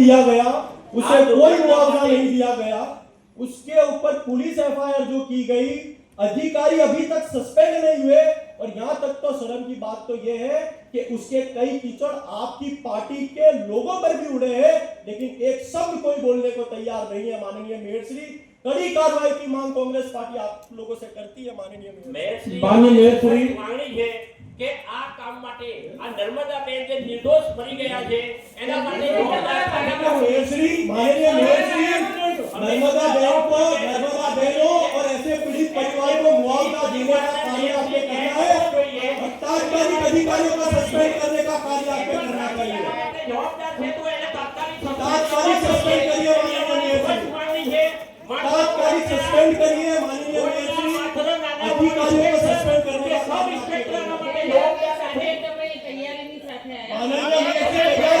दिया गया उसे कोई मुआवजा नहीं दिया गया उसके ऊपर पुलिस एफआईआर जो की गई अधिकारी अभी तक सस्पेंड नहीं हुए और यहां तक तो शर्म की बात तो यह है कि उसके कई कीचड़ आपकी पार्टी के लोगों पर भी उड़े हैं लेकिन एक शब्द कोई बोलने को तैयार नहीं है माननीय मेयर श्री कड़ी कार्रवाई की मांग कांग्रेस पार्टी आप लोगों से करती है माननीय मेयर મહેરશ્રી માનનીય મહેરશ્રી. માંગણી છે કે આ કામ માટે આ નર્મદા બેન જે નિર્દોષ મરી ગયા છે એના માટે मेसरी माननीय मेसरी नर्मदा बैंक को नर्मदा बहनों और ऐसे पीड़ित परिवार को मुआवजा देने का कार्य आपने करना है। और तात्कालिक अधिकारियों का सस्पेंड करने का कार्य आपने करना चाहिए। तात्कालिक सस्पेंड करिए माननीय तात्कालिक सस्पेंड करिए माननीय मेसरी अधिकारियों को सस्पेंड करने का कार्य आपने माननीय मेसरी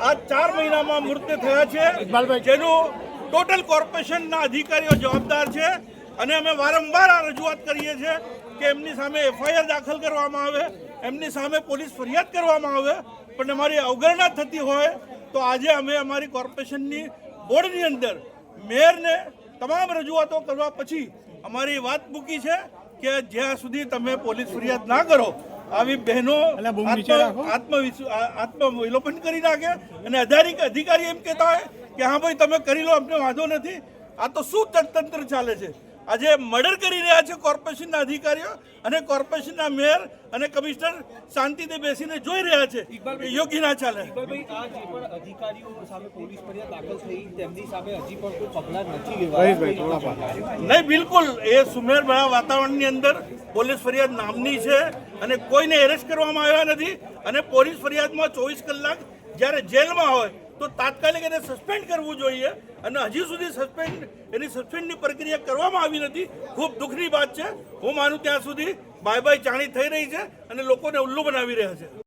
આ ચાર મહિનામાં મૃત્યુ થયા છે. જેનું ટોટલ કોર્પોરેશનના અધિકારીઓ જવાબદાર છે. અને અમે વારંવાર આ રજૂઆત કરીએ છીએ કે એમની સામે એફઆઈઆર દાખલ કરવામાં આવે એમની સામે પોલીસ ફરિયાદ કરવામાં આવે. પણ અમારી અવગણના થતી હોય તો આજે અમે અમારી કોર્પોરેશનની બોર્ડની અંદર મેયરને તમામ રજૂઆતો કરવા પછી અમારી વાત મૂકી છે કે જ્યાં સુધી તમે પોલીસ ફરિયાદ ના કરો આવી બહેનો આત્મવિલોપન કરી નાખે અને અધિકારી અધિકારી એમ કહેતા હોય કે હા ભાઈ તમે કરી લો અમને વાંધો નથી. આ તો શું તંત્ર ચાલે છે? આજે મર્ડર કરી રહ્યા છે કોર્પોરેશનના અધિકારીઓ અને કોર્પોરેશનના મેયર અને કમિશનર શાંતિથી બેસીને જોઈ રહ્યા છે. યોગ્ય ના ચાલે. ભાઈ આ જે પણ અધિકારીઓ સામે પોલીસ ફરિયાદ દાખલ થઈ તેમની સામે હજી પણ કોઈ પગલાં નથી લેવાયા. નહીં બિલકુલ. એ સુમેરભરા વાતાવરણની અંદર પોલીસ ફરિયાદ નામની છે. અને કોઈને એરેસ્ટ કરવામાં આવ્યા નથી અને પોલીસ ફરિયાદમાં ચોવીસ કલાક જ્યારે જેલમાં હોય તો તાત્કાલિક એને સસ્પેન્ડ કરવું જોઈએ અને હજી સુધી સસ્પેન્ડ એની સસ્પેન્ડની પ્રક્રિયા કરવામાં આવી નથી. ખૂબ દુઃખની વાત છે. હું માનું ત્યાં સુધી બાય બાય ચાણી થઈ રહી છે અને લોકોને ઉલ્લુ બનાવી રહ્યા છે.